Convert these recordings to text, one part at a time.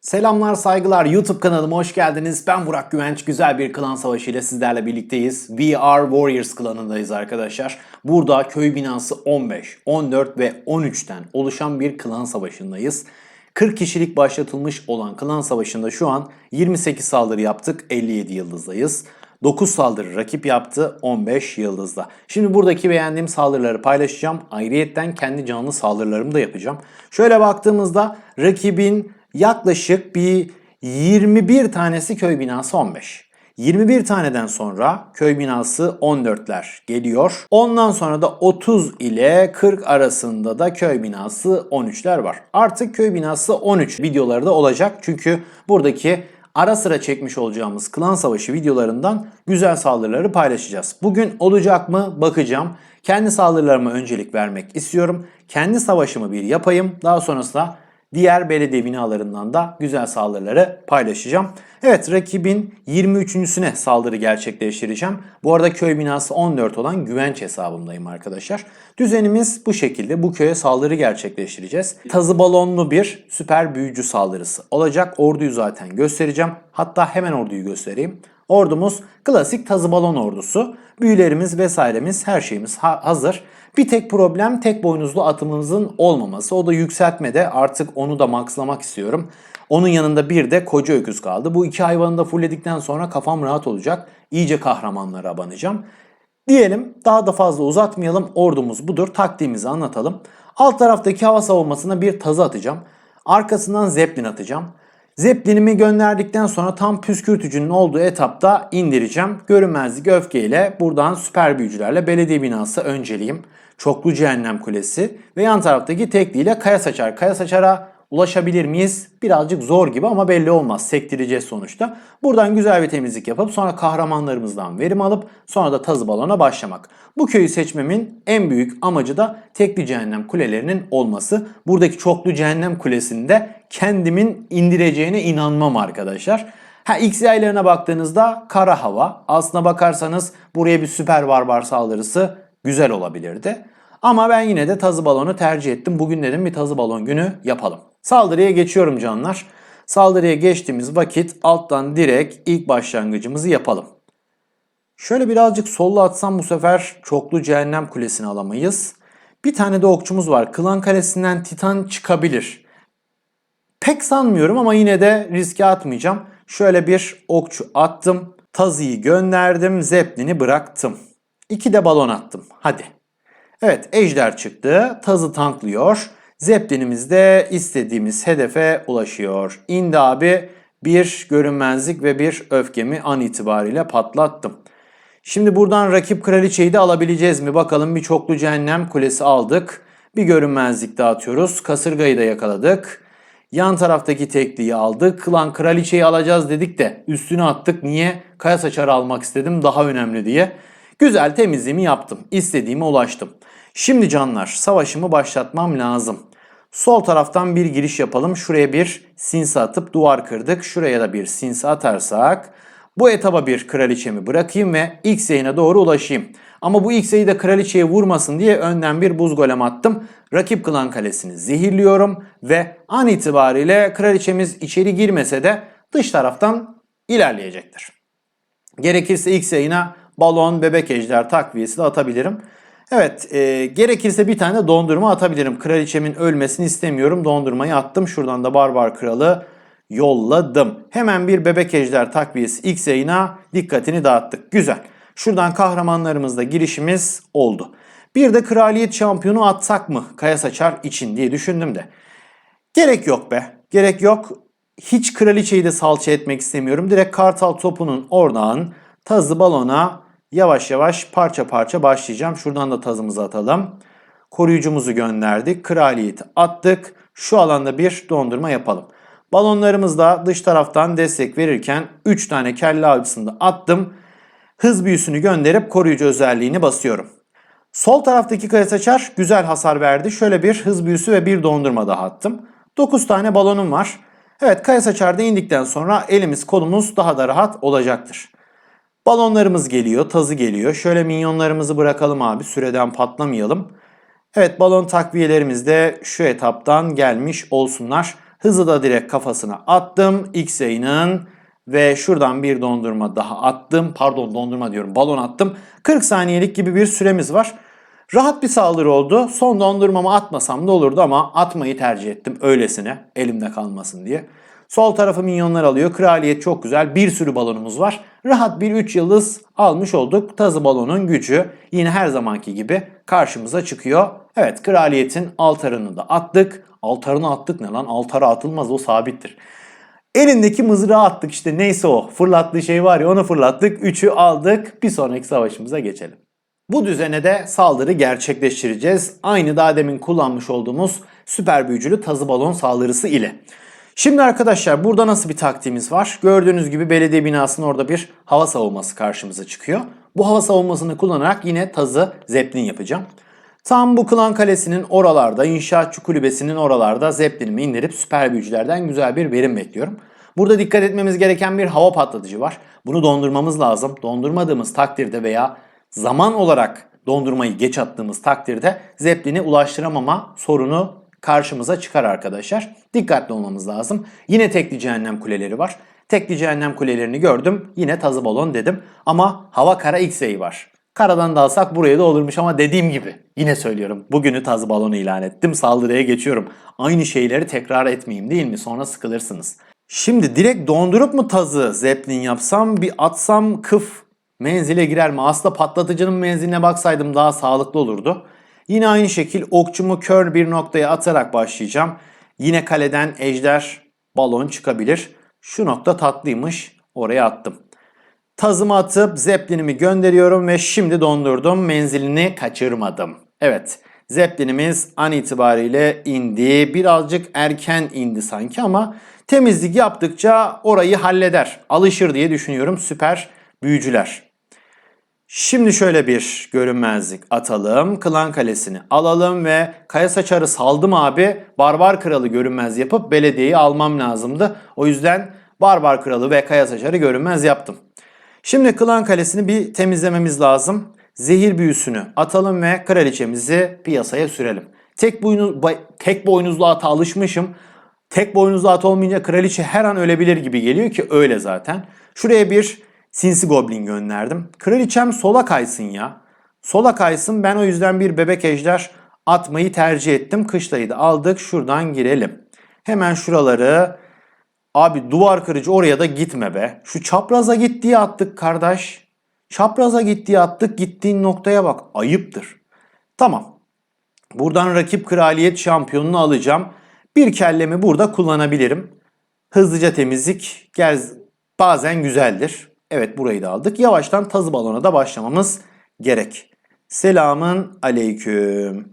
Selamlar saygılar YouTube kanalıma hoş geldiniz. Ben Burak Güvenç. Güzel bir klan savaşı ile sizlerle birlikteyiz. We Are Warriors klanındayız arkadaşlar. Burada köy binası 15, 14 ve 13'ten oluşan bir klan savaşındayız. 40 kişilik başlatılmış olan klan savaşında şu an 28 saldırı yaptık 57 yıldızdayız. 9 saldırı rakip yaptı 15 yıldızda. Şimdi buradaki beğendiğim saldırıları paylaşacağım. Ayrıyetten kendi canlı saldırılarımı da yapacağım. Şöyle baktığımızda rakibin yaklaşık bir 21 tanesi köy binası 15. 21 taneden sonra köy binası 14'ler geliyor. Ondan sonra da 30 ile 40 arasında da köy binası 13'ler var. Artık köy binası 13 videoları da olacak. Çünkü buradaki ara sıra çekmiş olacağımız klan savaşı videolarından güzel saldırıları paylaşacağız. Bugün olacak mı bakacağım. Kendi saldırılarıma öncelik vermek istiyorum. Kendi savaşımı bir yapayım. Daha sonrasında diğer belediye binalarından da güzel saldırıları paylaşacağım. Evet rakibin 23.süne saldırı gerçekleştireceğim. Bu arada köy binası 14 olan güvenç hesabındayım arkadaşlar. Düzenimiz bu şekilde. Bu köye saldırı gerçekleştireceğiz. Tazı balonlu bir süper büyücü saldırısı olacak. Orduyu zaten göstereceğim. Hatta hemen orduyu göstereyim. Ordumuz klasik tazı balon ordusu. Büyülerimiz vesairemiz her şeyimiz ha- hazır. Bir tek problem tek boynuzlu atımımızın olmaması. O da yükseltmede artık onu da maxlamak istiyorum. Onun yanında bir de koca öküz kaldı. Bu iki hayvanı da fullledikten sonra kafam rahat olacak. İyice kahramanlara abanacağım. Diyelim daha da fazla uzatmayalım. Ordumuz budur. Taktiğimizi anlatalım. Alt taraftaki hava savunmasına bir tazı atacağım. Arkasından zeplin atacağım. Zeplinimi gönderdikten sonra tam püskürtücünün olduğu etapta indireceğim. Görünmezlik öfkeyle buradan süper büyücülerle belediye binası önceliğim. Çoklu cehennem kulesi ve yan taraftaki tekliyle kaya saçar. Kaya saçara ulaşabilir miyiz? Birazcık zor gibi ama belli olmaz. Sektireceğiz sonuçta. Buradan güzel bir temizlik yapıp sonra kahramanlarımızdan verim alıp sonra da tazı balona başlamak. Bu köyü seçmemin en büyük amacı da tekli cehennem kulelerinin olması. Buradaki çoklu cehennem kulesinde kendimin indireceğine inanmam arkadaşlar. Ha X yaylarına baktığınızda kara hava. Aslına bakarsanız buraya bir süper barbar saldırısı güzel olabilirdi. Ama ben yine de tazı balonu tercih ettim. Bugün dedim bir tazı balon günü yapalım. Saldırıya geçiyorum canlar. Saldırıya geçtiğimiz vakit alttan direkt ilk başlangıcımızı yapalım. Şöyle birazcık solla atsam bu sefer çoklu cehennem kulesini alamayız. Bir tane de okçumuz var. Klan kalesinden titan çıkabilir. Pek sanmıyorum ama yine de riske atmayacağım. Şöyle bir okçu attım. Tazıyı gönderdim. Zeplin'i bıraktım. İki de balon attım. Hadi. Evet ejder çıktı. Tazı tanklıyor. Zeplinimiz de istediğimiz hedefe ulaşıyor. İndi abi bir görünmezlik ve bir öfkemi an itibariyle patlattım. Şimdi buradan rakip kraliçeyi de alabileceğiz mi? Bakalım bir çoklu cehennem kulesi aldık. Bir görünmezlik dağıtıyoruz. Kasırgayı da yakaladık. Yan taraftaki tekliği aldık. Lan kraliçeyi alacağız dedik de üstüne attık. Niye? Kaya saçarı almak istedim daha önemli diye. Güzel temizliğimi yaptım. İstediğime ulaştım. Şimdi canlar savaşımı başlatmam lazım. Sol taraftan bir giriş yapalım. Şuraya bir sinsi atıp duvar kırdık. Şuraya da bir sinsi atarsak bu etaba bir kraliçemi bırakayım ve X yayına doğru ulaşayım. Ama bu X yayı da kraliçeye vurmasın diye önden bir buz golem attım. Rakip klan kalesini zehirliyorum ve an itibariyle kraliçemiz içeri girmese de dış taraftan ilerleyecektir. Gerekirse X yayına balon, bebek ejder takviyesi de atabilirim. Evet, e, gerekirse bir tane dondurma atabilirim. Kraliçemin ölmesini istemiyorum. Dondurmayı attım. Şuradan da barbar kralı yolladım. Hemen bir bebek ejder takviyesi X yayına dikkatini dağıttık. Güzel. Şuradan kahramanlarımızla girişimiz oldu. Bir de kraliyet şampiyonu atsak mı Kaya Saçar için diye düşündüm de. Gerek yok be. Gerek yok. Hiç kraliçeyi de salça etmek istemiyorum. Direkt kartal topunun oradan tazı balona yavaş yavaş parça parça başlayacağım. Şuradan da tazımızı atalım. Koruyucumuzu gönderdik. Kraliyeti attık. Şu alanda bir dondurma yapalım. Balonlarımız da dış taraftan destek verirken 3 tane kelle avcısını da attım. Hız büyüsünü gönderip koruyucu özelliğini basıyorum. Sol taraftaki kaya saçar güzel hasar verdi. Şöyle bir hız büyüsü ve bir dondurma daha attım. 9 tane balonum var. Evet kaya saçarda indikten sonra elimiz kolumuz daha da rahat olacaktır. Balonlarımız geliyor, tazı geliyor. Şöyle minyonlarımızı bırakalım abi süreden patlamayalım. Evet balon takviyelerimiz de şu etaptan gelmiş olsunlar. Hızı da direkt kafasına attım. X yayının ve şuradan bir dondurma daha attım. Pardon dondurma diyorum balon attım. 40 saniyelik gibi bir süremiz var. Rahat bir saldırı oldu. Son dondurmamı atmasam da olurdu ama atmayı tercih ettim öylesine elimde kalmasın diye. Sol tarafı minyonlar alıyor. Kraliyet çok güzel. Bir sürü balonumuz var. Rahat bir 3 yıldız almış olduk. Tazı balonun gücü yine her zamanki gibi karşımıza çıkıyor. Evet kraliyetin altarını da attık. Altarını attık ne lan? Altara atılmaz o sabittir. Elindeki mızrağı attık işte neyse o. Fırlattığı şey var ya onu fırlattık. 3'ü aldık. Bir sonraki savaşımıza geçelim. Bu düzene de saldırı gerçekleştireceğiz. Aynı daha demin kullanmış olduğumuz süper büyücülü tazı balon saldırısı ile. Şimdi arkadaşlar burada nasıl bir taktiğimiz var? Gördüğünüz gibi belediye binasının orada bir hava savunması karşımıza çıkıyor. Bu hava savunmasını kullanarak yine tazı zeplin yapacağım. Tam bu klan kalesinin oralarda, inşaatçı kulübesinin oralarda zeplinimi indirip süper büyücülerden güzel bir verim bekliyorum. Burada dikkat etmemiz gereken bir hava patlatıcı var. Bunu dondurmamız lazım. Dondurmadığımız takdirde veya zaman olarak dondurmayı geç attığımız takdirde zeplini ulaştıramama sorunu karşımıza çıkar arkadaşlar. Dikkatli olmamız lazım. Yine tekli cehennem kuleleri var. Tekli cehennem kulelerini gördüm. Yine tazı balon dedim. Ama hava kara X-ray var. Karadan da buraya da olurmuş ama dediğim gibi yine söylüyorum. Bugünü tazı balonu ilan ettim. Saldırıya geçiyorum. Aynı şeyleri tekrar etmeyeyim değil mi? Sonra sıkılırsınız. Şimdi direkt dondurup mu tazı zeplin yapsam bir atsam kıf menzile girer mi? Aslında patlatıcının menziline baksaydım daha sağlıklı olurdu. Yine aynı şekil okçumu kör bir noktaya atarak başlayacağım. Yine kaleden ejder balon çıkabilir. Şu nokta tatlıymış. Oraya attım. Tazımı atıp zeplinimi gönderiyorum ve şimdi dondurdum. Menzilini kaçırmadım. Evet. Zeplinimiz an itibariyle indi. Birazcık erken indi sanki ama temizlik yaptıkça orayı halleder. Alışır diye düşünüyorum süper büyücüler. Şimdi şöyle bir görünmezlik atalım. Klan kalesini alalım ve kaya saçarı saldım abi. Barbar kralı görünmez yapıp belediyeyi almam lazımdı. O yüzden barbar kralı ve kaya saçarı görünmez yaptım. Şimdi klan kalesini bir temizlememiz lazım. Zehir büyüsünü atalım ve kraliçemizi piyasaya sürelim. Tek, boynu, tek boynuzlu ata alışmışım. Tek boynuzlu at olmayınca kraliçe her an ölebilir gibi geliyor ki öyle zaten. Şuraya bir sinsi goblin gönderdim. Kraliçem sola kaysın ya. Sola kaysın ben o yüzden bir bebek ejder atmayı tercih ettim. Kışlayı da aldık şuradan girelim. Hemen şuraları Abi duvar kırıcı oraya da gitme be. Şu çapraza git diye attık kardeş. Çapraza git diye attık gittiğin noktaya bak. Ayıptır. Tamam. Buradan rakip kraliyet şampiyonunu alacağım. Bir kellemi burada kullanabilirim. Hızlıca temizlik gel bazen güzeldir. Evet burayı da aldık. Yavaştan tazı balona da başlamamız gerek. Selamın aleyküm.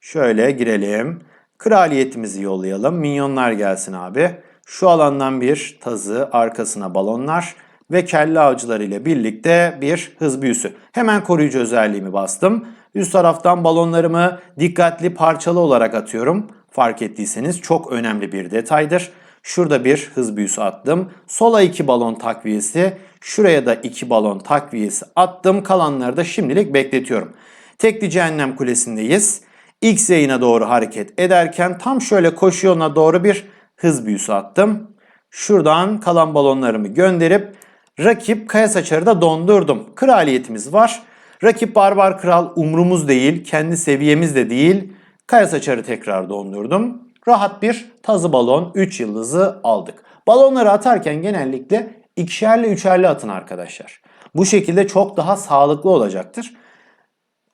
Şöyle girelim. Kraliyetimizi yollayalım. Minyonlar gelsin abi. Şu alandan bir tazı, arkasına balonlar ve kelle avcıları ile birlikte bir hız büyüsü. Hemen koruyucu özelliğimi bastım. Üst taraftan balonlarımı dikkatli parçalı olarak atıyorum. Fark ettiyseniz çok önemli bir detaydır. Şurada bir hız büyüsü attım. Sola iki balon takviyesi, şuraya da iki balon takviyesi attım. Kalanları da şimdilik bekletiyorum. Tekli Cehennem Kulesi'ndeyiz. X yayına doğru hareket ederken tam şöyle koşu yoluna doğru bir hız büyüsü attım. Şuradan kalan balonlarımı gönderip rakip kaya saçarı da dondurdum. Kraliyetimiz var. Rakip barbar kral umrumuz değil, kendi seviyemiz de değil. Kaya saçarı tekrar dondurdum. Rahat bir tazı balon 3 yıldızı aldık. Balonları atarken genellikle ikişerli üçerli atın arkadaşlar. Bu şekilde çok daha sağlıklı olacaktır.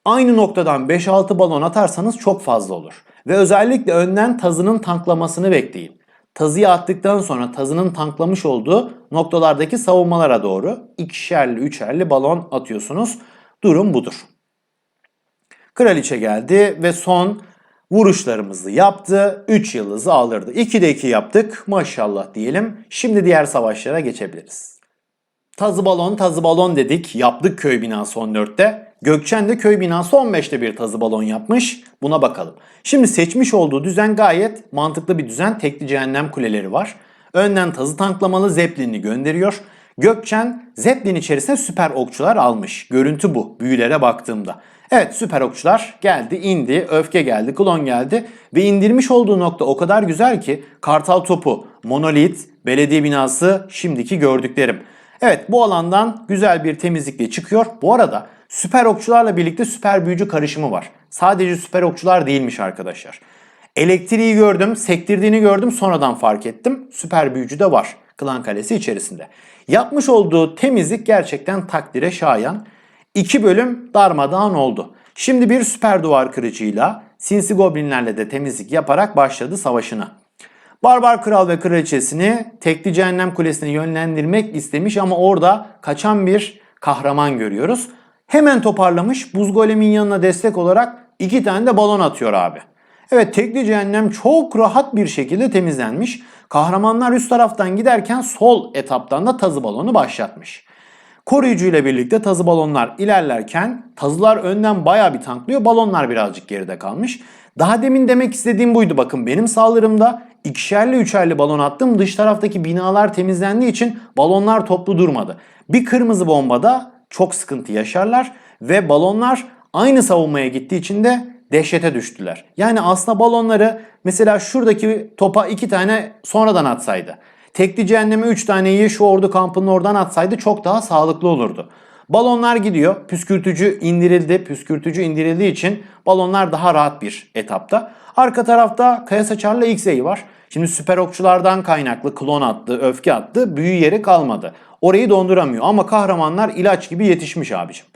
Aynı noktadan 5-6 balon atarsanız çok fazla olur. Ve özellikle önden tazının tanklamasını bekleyin. Tazıyı attıktan sonra tazının tanklamış olduğu noktalardaki savunmalara doğru ikişerli üçerli balon atıyorsunuz. Durum budur. Kraliçe geldi ve son vuruşlarımızı yaptı. 3 yıldızı aldırdı. 2'de 2 yaptık. Maşallah diyelim. Şimdi diğer savaşlara geçebiliriz. Tazı balon tazı balon dedik. Yaptık köy binası 14'te. Gökçen de köy binası 15'te bir tazı balon yapmış. Buna bakalım. Şimdi seçmiş olduğu düzen gayet mantıklı bir düzen. Tekli cehennem kuleleri var. Önden tazı tanklamalı Zeppelin'i gönderiyor. Gökçen Zeppelin içerisine süper okçular almış. Görüntü bu büyülere baktığımda. Evet süper okçular geldi, indi, öfke geldi, klon geldi ve indirmiş olduğu nokta o kadar güzel ki kartal topu, monolit, belediye binası şimdiki gördüklerim. Evet bu alandan güzel bir temizlikle çıkıyor. Bu arada süper okçularla birlikte süper büyücü karışımı var. Sadece süper okçular değilmiş arkadaşlar. Elektriği gördüm, sektirdiğini gördüm sonradan fark ettim. Süper büyücü de var Klan Kalesi içerisinde. Yapmış olduğu temizlik gerçekten takdire şayan. İki bölüm darmadağın oldu. Şimdi bir süper duvar kırıcıyla sinsi goblinlerle de temizlik yaparak başladı savaşına. Barbar Kral ve Kraliçesini tekli cehennem kulesine yönlendirmek istemiş ama orada kaçan bir kahraman görüyoruz. Hemen toparlamış buz golemin yanına destek olarak iki tane de balon atıyor abi. Evet tekli cehennem çok rahat bir şekilde temizlenmiş. Kahramanlar üst taraftan giderken sol etaptan da tazı balonu başlatmış. Koruyucu ile birlikte tazı balonlar ilerlerken tazılar önden baya bir tanklıyor. Balonlar birazcık geride kalmış. Daha demin demek istediğim buydu bakın benim saldırımda ikişerli üçerli balon attım. Dış taraftaki binalar temizlendiği için balonlar toplu durmadı. Bir kırmızı bombada çok sıkıntı yaşarlar ve balonlar aynı savunmaya gittiği için de dehşete düştüler. Yani aslında balonları mesela şuradaki topa iki tane sonradan atsaydı. Tekli cehenneme 3 taneyi şu ordu kampının oradan atsaydı çok daha sağlıklı olurdu. Balonlar gidiyor. Püskürtücü indirildi. Püskürtücü indirildiği için balonlar daha rahat bir etapta. Arka tarafta Kaya Saçar'la X-Ray var. Şimdi süper okçulardan kaynaklı klon attı, öfke attı. Büyü yeri kalmadı. Orayı donduramıyor ama kahramanlar ilaç gibi yetişmiş abicim.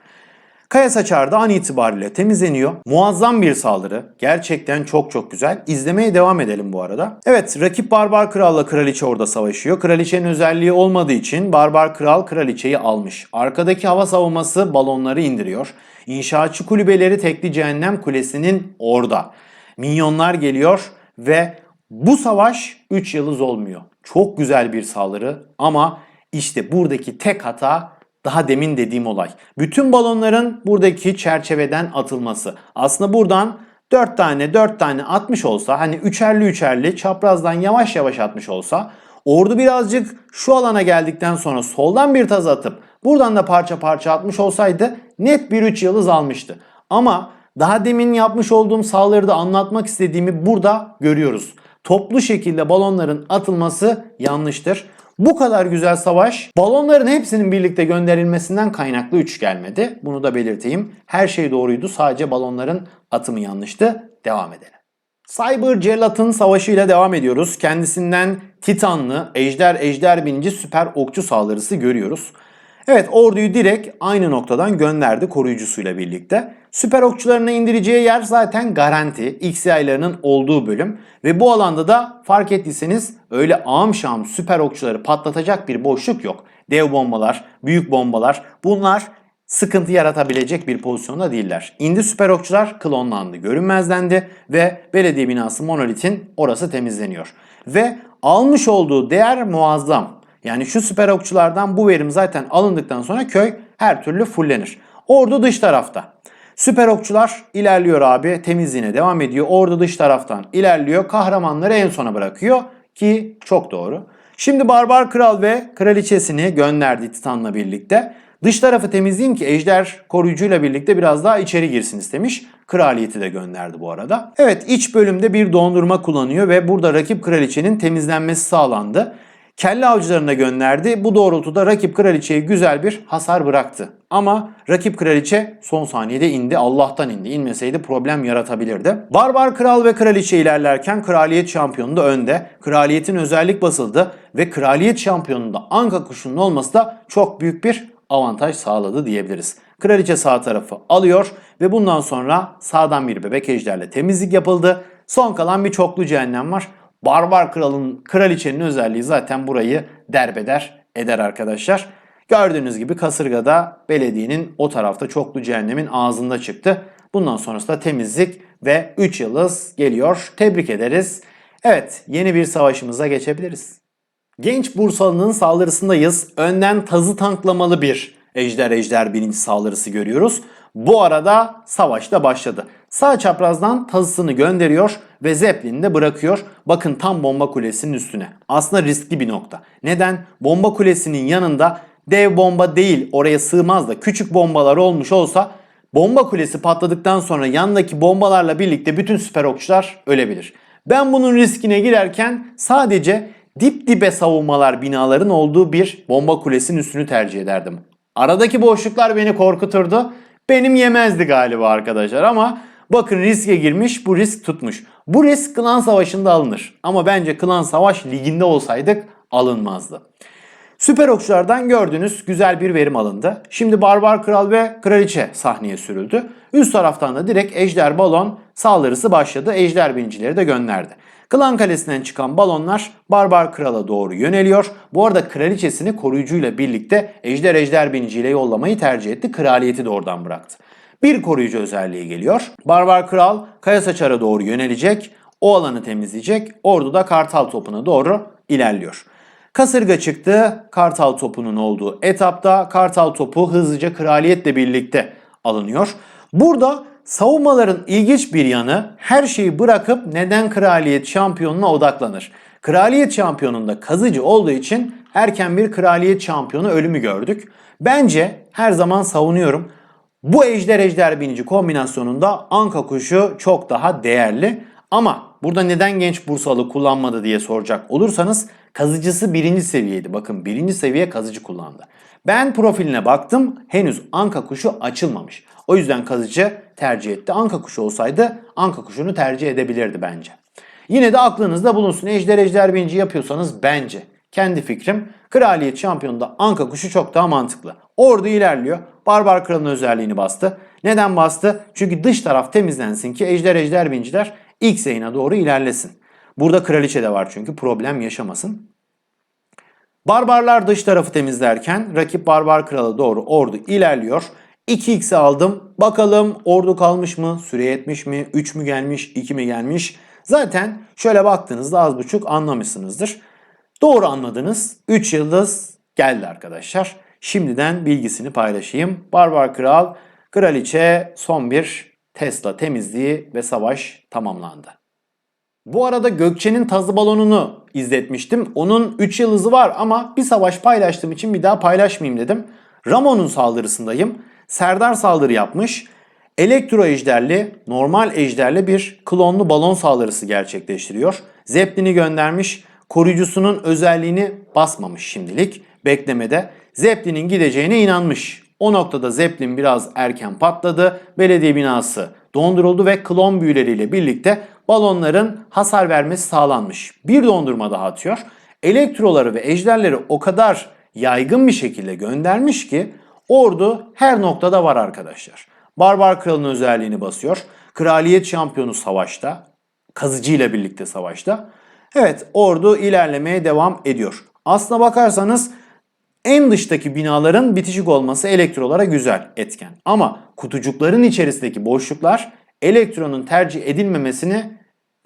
Kaya Saçar da an itibariyle temizleniyor. Muazzam bir saldırı. Gerçekten çok çok güzel. İzlemeye devam edelim bu arada. Evet rakip Barbar Kral'la Kraliçe orada savaşıyor. Kraliçenin özelliği olmadığı için Barbar Kral Kraliçeyi almış. Arkadaki hava savunması balonları indiriyor. İnşaatçı kulübeleri tekli cehennem kulesinin orada. Minyonlar geliyor ve bu savaş 3 yıldız olmuyor. Çok güzel bir saldırı ama işte buradaki tek hata daha demin dediğim olay. Bütün balonların buradaki çerçeveden atılması. Aslında buradan 4 tane 4 tane atmış olsa hani üçerli üçerli çaprazdan yavaş yavaş atmış olsa ordu birazcık şu alana geldikten sonra soldan bir taz atıp buradan da parça parça atmış olsaydı net bir 3 yıldız almıştı. Ama daha demin yapmış olduğum saldırıda anlatmak istediğimi burada görüyoruz. Toplu şekilde balonların atılması yanlıştır. Bu kadar güzel savaş balonların hepsinin birlikte gönderilmesinden kaynaklı 3 gelmedi. Bunu da belirteyim. Her şey doğruydu sadece balonların atımı yanlıştı. Devam edelim. Cyber Cellat'ın savaşıyla devam ediyoruz. Kendisinden Titanlı, Ejder Ejder binici süper okçu saldırısı görüyoruz. Evet orduyu direkt aynı noktadan gönderdi koruyucusuyla birlikte. Süper okçularına indireceği yer zaten garanti. XY'larının olduğu bölüm. Ve bu alanda da fark ettiyseniz öyle ağım şam süper okçuları patlatacak bir boşluk yok. Dev bombalar, büyük bombalar bunlar sıkıntı yaratabilecek bir pozisyonda değiller. İndi süper okçular klonlandı, görünmezlendi ve belediye binası monolitin orası temizleniyor. Ve almış olduğu değer muazzam. Yani şu süper okçulardan bu verim zaten alındıktan sonra köy her türlü fullenir. Ordu dış tarafta. Süper okçular ilerliyor abi temizliğine devam ediyor. Ordu dış taraftan ilerliyor. Kahramanları en sona bırakıyor ki çok doğru. Şimdi Barbar Kral ve Kraliçesini gönderdi Titan'la birlikte. Dış tarafı temizleyeyim ki ejder koruyucuyla birlikte biraz daha içeri girsin istemiş. Kraliyeti de gönderdi bu arada. Evet iç bölümde bir dondurma kullanıyor ve burada rakip kraliçenin temizlenmesi sağlandı. Kelle avcılarına gönderdi. Bu doğrultuda rakip kraliçeye güzel bir hasar bıraktı. Ama rakip kraliçe son saniyede indi. Allah'tan indi. İnmeseydi problem yaratabilirdi. Barbar kral ve kraliçe ilerlerken kraliyet şampiyonu da önde. Kraliyetin özellik basıldı ve kraliyet şampiyonunda anka kuşunun olması da çok büyük bir avantaj sağladı diyebiliriz. Kraliçe sağ tarafı alıyor ve bundan sonra sağdan bir bebek ejderle temizlik yapıldı. Son kalan bir çoklu cehennem var. Barbar kralın, kraliçenin özelliği zaten burayı derbeder eder arkadaşlar. Gördüğünüz gibi kasırgada belediyenin o tarafta çoklu cehennemin ağzında çıktı. Bundan sonrası da temizlik ve 3 yıldız geliyor. Tebrik ederiz. Evet yeni bir savaşımıza geçebiliriz. Genç Bursalı'nın saldırısındayız. Önden tazı tanklamalı bir ejder ejder birinci saldırısı görüyoruz. Bu arada savaş da başladı. Sağ çaprazdan tazısını gönderiyor ve Zeppelin'i de bırakıyor. Bakın tam bomba kulesinin üstüne. Aslında riskli bir nokta. Neden? Bomba kulesinin yanında dev bomba değil oraya sığmaz da küçük bombalar olmuş olsa Bomba kulesi patladıktan sonra yandaki bombalarla birlikte bütün süper okçular ölebilir. Ben bunun riskine girerken sadece dip dibe savunmalar binaların olduğu bir bomba kulesinin üstünü tercih ederdim. Aradaki boşluklar beni korkuturdu. Benim yemezdi galiba arkadaşlar ama bakın riske girmiş bu risk tutmuş. Bu risk klan savaşında alınır. Ama bence klan savaş liginde olsaydık alınmazdı. Süper okçulardan gördüğünüz güzel bir verim alındı. Şimdi Barbar Kral ve Kraliçe sahneye sürüldü. Üst taraftan da direkt Ejder Balon saldırısı başladı. Ejder binicileri de gönderdi. Klan Kalesi'nden çıkan balonlar Barbar Kral'a doğru yöneliyor. Bu arada kraliçesini koruyucuyla birlikte Ejder Ejder biniciyle yollamayı tercih etti. Kraliyeti de oradan bıraktı. Bir koruyucu özelliği geliyor. Barbar Kral Kaya Saçar'a doğru yönelecek. O alanı temizleyecek. Ordu da Kartal topuna doğru ilerliyor. Kasırga çıktı. Kartal topunun olduğu etapta Kartal topu hızlıca kraliyetle birlikte alınıyor. Burada savunmaların ilginç bir yanı her şeyi bırakıp neden kraliyet şampiyonuna odaklanır. Kraliyet şampiyonunda kazıcı olduğu için erken bir kraliyet şampiyonu ölümü gördük. Bence her zaman savunuyorum. Bu ejder ejder binici kombinasyonunda anka kuşu çok daha değerli. Ama burada neden genç Bursalı kullanmadı diye soracak olursanız kazıcısı birinci seviyeydi. Bakın birinci seviye kazıcı kullandı. Ben profiline baktım henüz anka kuşu açılmamış. O yüzden kazıcı tercih etti. Anka kuşu olsaydı anka kuşunu tercih edebilirdi bence. Yine de aklınızda bulunsun. Ejder ejder binici yapıyorsanız bence kendi fikrim kraliyet şampiyonunda anka kuşu çok daha mantıklı. Ordu ilerliyor. Barbar kralın özelliğini bastı. Neden bastı? Çünkü dış taraf temizlensin ki ejder ejder binciler ilk zeyna doğru ilerlesin. Burada kraliçe de var çünkü problem yaşamasın. Barbarlar dış tarafı temizlerken rakip barbar krala doğru ordu ilerliyor. 2x'i aldım. Bakalım ordu kalmış mı? Süre yetmiş mi? 3 mü gelmiş? 2 mi gelmiş? Zaten şöyle baktığınızda az buçuk anlamışsınızdır. Doğru anladınız. 3 yıldız geldi arkadaşlar. Şimdiden bilgisini paylaşayım. Barbar Kral, Kraliçe son bir Tesla temizliği ve savaş tamamlandı. Bu arada Gökçe'nin tazı balonunu izletmiştim. Onun 3 yıldızı var ama bir savaş paylaştığım için bir daha paylaşmayayım dedim. Ramon'un saldırısındayım. Serdar saldırı yapmış. Elektro ejderli, normal ejderli bir klonlu balon saldırısı gerçekleştiriyor. Zeppelin'i göndermiş. Koruyucusunun özelliğini basmamış şimdilik. Beklemede. Zeppelin'in gideceğine inanmış. O noktada Zeppelin biraz erken patladı. Belediye binası donduruldu ve klon büyüleriyle birlikte balonların hasar vermesi sağlanmış. Bir dondurma daha atıyor. Elektroları ve ejderleri o kadar yaygın bir şekilde göndermiş ki ordu her noktada var arkadaşlar. Barbar Kral'ın özelliğini basıyor. Kraliyet şampiyonu savaşta. Kazıcı ile birlikte savaşta. Evet ordu ilerlemeye devam ediyor. Aslına bakarsanız en dıştaki binaların bitişik olması elektrolara güzel etken. Ama kutucukların içerisindeki boşluklar elektronun tercih edilmemesini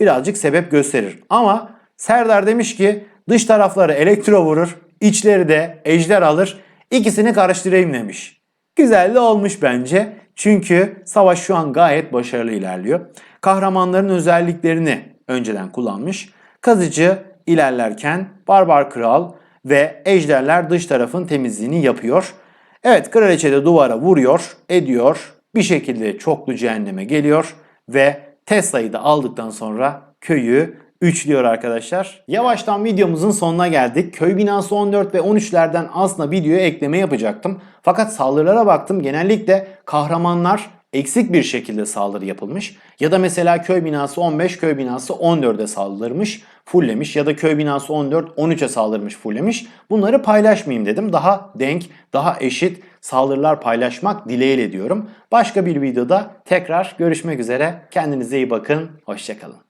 birazcık sebep gösterir. Ama Serdar demiş ki dış tarafları elektro vurur, içleri de ejder alır. İkisini karıştırayım demiş. Güzel de olmuş bence. Çünkü savaş şu an gayet başarılı ilerliyor. Kahramanların özelliklerini önceden kullanmış. Kazıcı ilerlerken Barbar Kral ve ejderler dış tarafın temizliğini yapıyor. Evet kraliçe de duvara vuruyor, ediyor. Bir şekilde çoklu cehenneme geliyor ve Tesla'yı da aldıktan sonra köyü üçlüyor arkadaşlar. Yavaştan videomuzun sonuna geldik. Köy binası 14 ve 13'lerden aslında videoya ekleme yapacaktım. Fakat saldırılara baktım. Genellikle kahramanlar eksik bir şekilde saldırı yapılmış. Ya da mesela köy binası 15, köy binası 14'e saldırmış, fulllemiş. Ya da köy binası 14, 13'e saldırmış, fulllemiş. Bunları paylaşmayayım dedim. Daha denk, daha eşit saldırılar paylaşmak dileğiyle diyorum. Başka bir videoda tekrar görüşmek üzere. Kendinize iyi bakın. Hoşçakalın.